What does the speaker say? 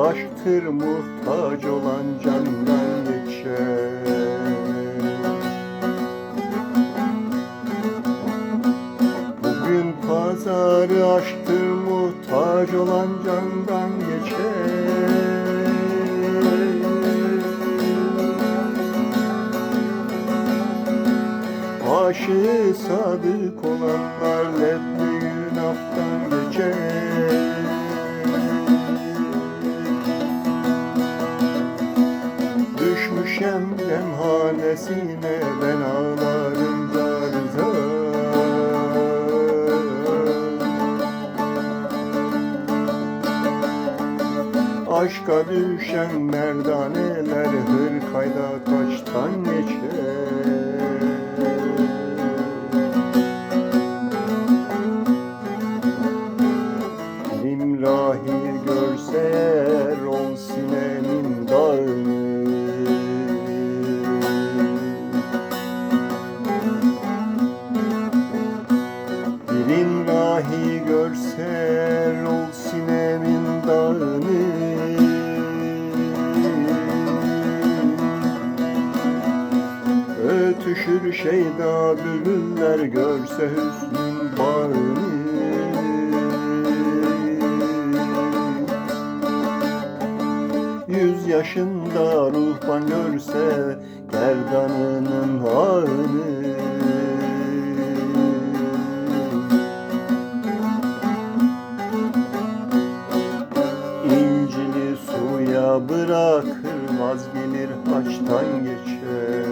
aşktır muhtaç olan candan geçer. Bugün pazarı aşktır muhtaç olan candan geçer. Aşığı sadık olanlar ledli günahtan Düşmüşem demhanesine ben ağlarım zar zar Aşka düşen merdaneler hırkayda kaçtan geçer. İmrahi görser Ötüşür şeyda bülbüller görse hüsnün bağını. Yüz yaşında ruhban görse gerdanının ağını. İncili suya bırakır vazgelir haçtan geçer